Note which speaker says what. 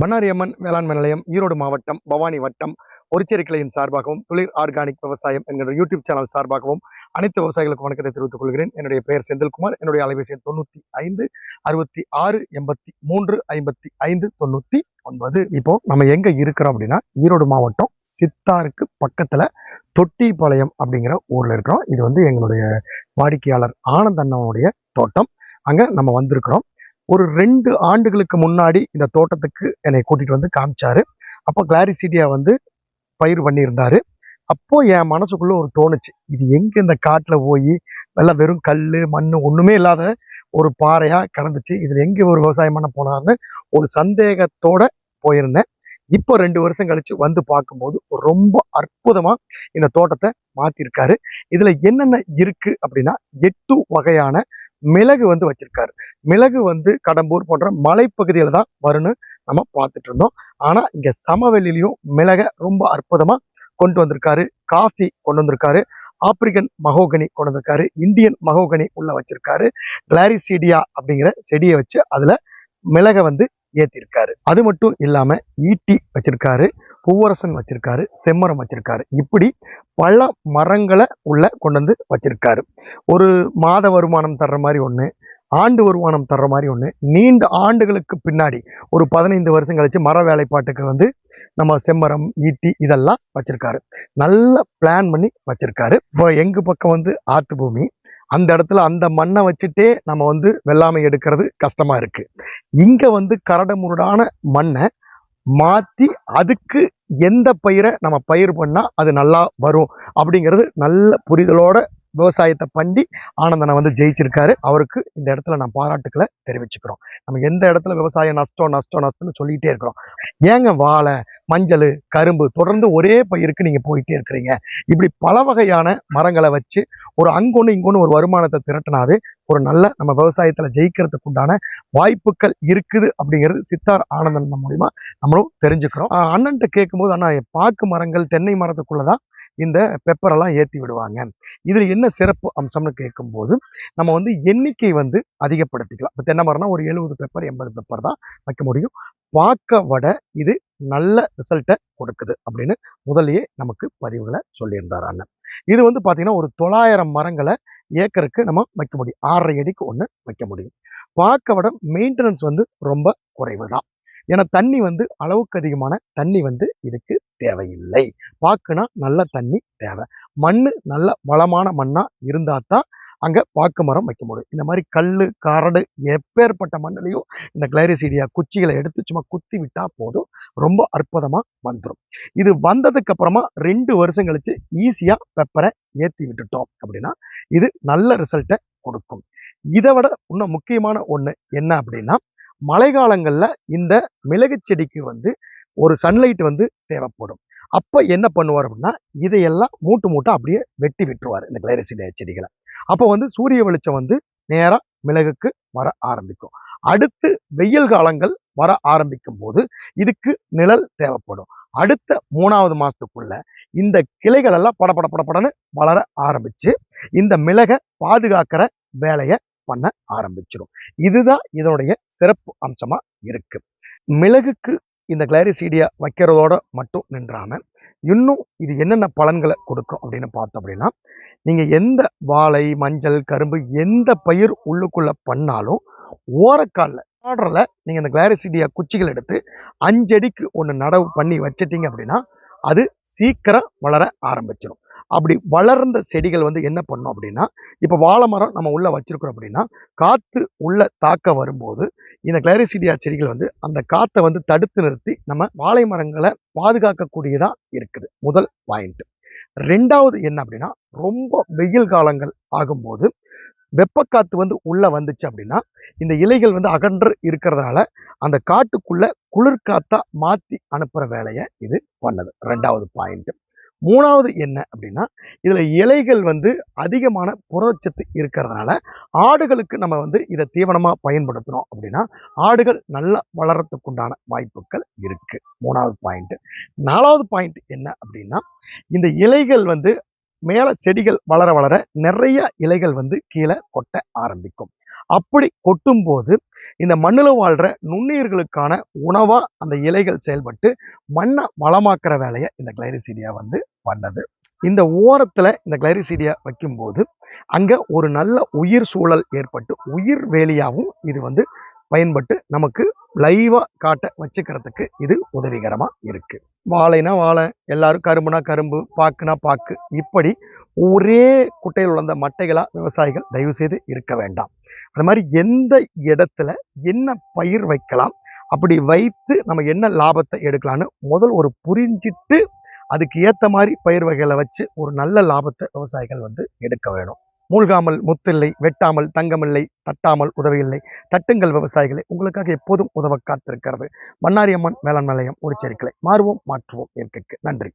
Speaker 1: பண்ணாரி அம்மன் வேளாண்மை நிலையம் ஈரோடு மாவட்டம் பவானி வட்டம் பொறிச்சேரி கிளையின் சார்பாகவும் துளிர் ஆர்கானிக் விவசாயம் என்கிற யூடியூப் சேனல் சார்பாகவும் அனைத்து விவசாயிகளுக்கும் வணக்கத்தை தெரிவித்துக் கொள்கிறேன். என்னுடைய பெயர் செந்தில்குமார். என்னுடைய அலைபேசி எண் தொண்ணூத்தி ஐந்து அறுபத்தி ஆறு எண்பத்தி மூன்று ஐம்பத்தி ஐந்து தொண்ணூத்தி ஒன்பது. இப்போ நம்ம எங்க இருக்கிறோம் அப்படின்னா ஈரோடு மாவட்டம் சித்தாருக்கு பக்கத்துல தொட்டிப்பாளையம் அப்படிங்கிற ஊர்ல இருக்கிறோம். இது வந்து எங்களுடைய வாடிக்கையாளர் ஆனந்த் அண்ணனுடைய தோட்டம். அங்க நம்ம வந்திருக்கிறோம். ஒரு ரெண்டு ஆண்டுகளுக்கு முன்னாடி இந்த தோட்டத்துக்கு என்னை கூட்டிகிட்டு வந்து காமிச்சாரு. அப்போ கிளாரிசிட்டியா வந்து பயிர் பண்ணியிருந்தாரு. அப்போ என் மனசுக்குள்ளே ஒரு தோணுச்சு. இது எங்கே இந்த காட்டில் போய் நல்லா வெறும் கல் மண் ஒன்றுமே இல்லாத ஒரு பாறையாக கிடந்துச்சு. இதில் எங்கே ஒரு விவசாயம் பண்ண போனார்னு ஒரு சந்தேகத்தோட போயிருந்தேன். இப்போ ரெண்டு வருஷம் கழிச்சு வந்து பார்க்கும்போது ரொம்ப அற்புதமாக இந்த தோட்டத்தை மாற்றிருக்காரு இதில் என்னென்ன இருக்குது அப்படின்னா எட்டு வகையான மிளகு வந்து வச்சிருக்காரு. மிளகு வந்து கடம்பூர் போன்ற மலைப்பகுதியில தான் வரும்னு நம்ம பார்த்துட்டு இருந்தோம். ஆனா இங்க சமவெளிலையும் மிளகை ரொம்ப அற்புதமா கொண்டு வந்திருக்காரு. காஃபி கொண்டு வந்திருக்காரு. ஆப்பிரிக்கன் மகோகனி கொண்டு வந்திருக்காரு. இந்தியன் மகோகனி உள்ள வச்சிருக்காரு. கிளாரிசீடியா அப்படிங்கிற செடியை வச்சு அதுல மிளகை வந்து ஏத்திருக்காரு. அது மட்டும் இல்லாம ஈட்டி வச்சிருக்காரு. பூவரசன் வச்சிருக்காரு செம்மரம் வச்சிருக்காரு. இப்படி பல மரங்களை உள்ள கொண்டு வந்து வச்சிருக்காரு. ஒரு மாத வருமானம் தர்ற மாதிரி ஒன்று ஆண்டு வருமானம் தர்ற மாதிரி ஒன்று நீண்ட ஆண்டுகளுக்கு பின்னாடி ஒரு பதினைந்து வருஷம் கழிச்சு மர வேலைப்பாட்டுக்கு வந்து நம்ம செம்மரம் ஈட்டி இதெல்லாம் வச்சிருக்காரு. நல்ல பிளான் பண்ணி வச்சிருக்காரு. இப்போ எங்க பக்கம் வந்து ஆத்து பூமி அந்த இடத்துல அந்த மண்ணை வச்சுட்டே நம்ம வந்து வெள்ளாமை எடுக்கிறது கஷ்டமா இருக்கு. இங்க வந்து கரடு முரடான மண்ணை மாற்றி அதுக்கு எந்த பயிரை நம்ம பயிர் பண்ணால் அது நல்லா வரும் அப்படிங்கிறது நல்ல புரிதலோடு விவசாயத்தை பண்ணி ஆனந்தனை வந்து ஜெயிச்சிருக்காரு. அவருக்கு இந்த இடத்துல நான் பாராட்டுக்களை தெரிவிச்சுக்கிறோம். நம்ம எந்த இடத்துல விவசாயம் நஷ்டம் நஷ்டம் நஷ்டம்னு சொல்லிகிட்டே இருக்கிறோம். ஏங்க வாழை மஞ்சள் கரும்பு தொடர்ந்து ஒரே பயிருக்கு நீங்கள் போயிட்டே இருக்கிறீங்க. இப்படி பல வகையான மரங்களை வச்சு ஒரு அங்கொன்று இங்கொன்று ஒரு வருமானத்தை திரட்டினாவே ஒரு நல்ல நம்ம விவசாயத்தில் ஜெயிக்கிறதுக்கு உண்டான வாய்ப்புகள் இருக்குது அப்படிங்கிறது சித்தார் ஆனந்தன் மூலிமா நம்மளும் தெரிஞ்சுக்கிறோம். அண்ணன்ட்ட கேட்கும்போது அண்ணா பாக்கு மரங்கள் தென்னை மரத்துக்குள்ளே தான் இந்த பெப்பரெல்லாம் ஏற்றி விடுவாங்க. இதில் என்ன சிறப்பு அம்சம்னு கேட்கும்போது நம்ம வந்து எண்ணிக்கை வந்து அதிகப்படுத்திக்கலாம். இப்போ தென்னை மரம்னா ஒரு எழுபது பெப்பர் எண்பது பெப்பர் தான் வைக்க முடியும். பார்க்க வட இது நல்ல ரிசல்ட்டை கொடுக்குது அப்படின்னு முதலையே நமக்கு பதிவுகளை சொல்லியிருந்தார் அண்ணன். இது வந்து பார்த்தீங்கன்னா ஒரு தொள்ளாயிரம் மரங்களை ஏக்கருக்கு நம்ம வைக்க முடியும். ஆறரை அடிக்கு ஒன்று வைக்க முடியும். பார்க்க விட மெயின்டெனன்ஸ் வந்து ரொம்ப குறைவு தான். ஏன்னா தண்ணி வந்து அளவுக்கு அதிகமான தண்ணி வந்து இதுக்கு தேவையில்லை. பாக்குனா நல்ல தண்ணி தேவை. மண் நல்ல வளமான மண்ணா இருந்தா தான் அங்க பாக்கு மரம் வைக்க முடியும். இந்த மாதிரி கல் கரடு எப்பேற்பட்ட மண்ணிலையும் இந்த கிளைரிசீடியா குச்சிகளை எடுத்து சும்மா குத்தி விட்டா போதும். ரொம்ப அற்புதமா வந்துடும் இது வந்ததுக்கு அப்புறமா ரெண்டு வருஷம் கழிச்சு ஈஸியா பெப்பரை ஏத்தி விட்டுட்டோம் அப்படின்னா இது நல்ல ரிசல்ட்டை கொடுக்கும். இதை விட இன்னும் முக்கியமான ஒண்ணு என்ன அப்படின்னா மழைக்காலங்களில் இந்த மிளகு செடிக்கு வந்து ஒரு சன்லைட் வந்து தேவைப்படும். அப்போ என்ன பண்ணுவார் அப்படின்னா இதையெல்லாம் மூட்டு மூட்டை அப்படியே வெட்டி விட்டுருவார் இந்த கிளைரசிடியா செடிகளை. அப்போ வந்து சூரிய வெளிச்சம் வந்து நேராக மிளகுக்கு வர ஆரம்பிக்கும். அடுத்து வெயில் காலங்கள் வர ஆரம்பிக்கும் போது இதுக்கு நிழல் தேவைப்படும். அடுத்த மூணாவது மாதத்துக்குள்ள இந்த கிளைகள் எல்லாம் பட பட வளர ஆரம்பிச்சு இந்த மிளகை பாதுகாக்கிற வேலையை பண்ண ஆரம்பிச்சிடும் இதுதான் இதனுடைய சிறப்பு அம்சமா இருக்கு. மிளகுக்கு இந்த கிளாரிசீடியா வைக்கிறதோட மட்டும் நின்றாமல் இன்னும் இது என்னென்ன பலன்களை கொடுக்கும் அப்படின்னு பார்த்தோம் அப்படின்னா நீங்கள் எந்த வாழை மஞ்சள் கரும்பு எந்த பயிர் உள்ளுக்குள்ளே பண்ணாலும் ஓரக்காலில் ஆர்டரில் நீங்கள் இந்த கிளாரிசிடியா குச்சிகள் எடுத்து அஞ்சடிக்கு ஒன்று நடவு பண்ணி வச்சிட்டிங்க அப்படின்னா அது சீக்கிரம் வளர ஆரம்பிச்சிடும் அப்படி வளர்ந்த செடிகள் வந்து என்ன பண்ணும் அப்படின்னா இப்போ வாழை மரம் நம்ம உள்ளே வச்சுருக்கிறோம் அப்படின்னா காற்று உள்ளே தாக்க வரும்போது இந்த கிளாரிசிடியா செடிகள் வந்து அந்த காற்றை வந்து தடுத்து நிறுத்தி நம்ம வாழை மரங்களை பாதுகாக்கக்கூடியதாக இருக்குது. முதல் பாயிண்ட் ரெண்டாவது என்ன அப்படின்னா ரொம்ப வெயில் காலங்கள் ஆகும்போது வெப்பக்காற்று வந்து உள்ளே வந்துச்சு அப்படின்னா இந்த இலைகள் வந்து அகன்று இருக்கிறதுனால அந்த காட்டுக்குள்ளே குளிர்காத்தா மாற்றி அனுப்புகிற வேலையை இது பண்ணுது. ரெண்டாவது பாயிண்ட்டு மூணாவது என்ன அப்படின்னா இதில் இலைகள் வந்து அதிகமான புரதச்சத்து இருக்கிறதுனால ஆடுகளுக்கு நம்ம வந்து இதை தீவனமாக பயன்படுத்துகிறோம் அப்படின்னா ஆடுகள் நல்லா வளரத்துக்குண்டான வாய்ப்புகள் இருக்குது மூணாவது பாயிண்ட்டு நாலாவது பாயிண்ட் என்ன அப்படின்னா இந்த இலைகள் வந்து மேலே செடிகள் வளர வளர நிறைய இலைகள் வந்து கீழே கொட்ட ஆரம்பிக்கும். அப்படி கொட்டும் போது இந்த மண்ணில் வாழ்கிற நுண்ணுயிர்களுக்கான உணவாக அந்த இலைகள் செயல்பட்டு மண்ணை வளமாக்குற வேலையை இந்த கிளைரிசீடியா வந்து பண்ணது. இந்த ஓரத்தில் இந்த கிளைரிசீடியா வைக்கும்போது அங்கே ஒரு நல்ல உயிர் சூழல் ஏற்பட்டு உயிர் வேலியாகவும் இது வந்து பயன்பட்டு நமக்கு லைவாக காட்ட வச்சுக்கிறதுக்கு இது உதவிகரமாக இருக்குது வாழைனா வாழை எல்லாரும் கரும்புனா கரும்பு பாக்குனா பாக்கு இப்படி ஒரே குட்டையில் உள்ள மட்டைகளாக விவசாயிகள் தயவு செய்து இருக்க வேண்டாம். அந்த மாதிரி எந்த இடத்துல என்ன பயிர் வைக்கலாம் அப்படி வைத்து நம்ம என்ன லாபத்தை எடுக்கலாம்னு முதல் ஒரு புரிஞ்சிட்டு அதுக்கு ஏற்ற மாதிரி பயிர் வகைகளை வச்சு ஒரு நல்ல லாபத்தை விவசாயிகள் வந்து எடுக்க வேணும். மூழ்காமல் முத்தில்லை வெட்டாமல் தங்கமில்லை தட்டாமல் உதவியில்லை தட்டுங்கள் விவசாயிகளை. உங்களுக்காக எப்போதும் உதவ காத்திருக்கிறது மன்னாரியம்மன் வேளாண் நிலையம் ஒரு செருக்களை மாறுவோம் மாற்றுவோம் இயற்கைக்கு. நன்றி.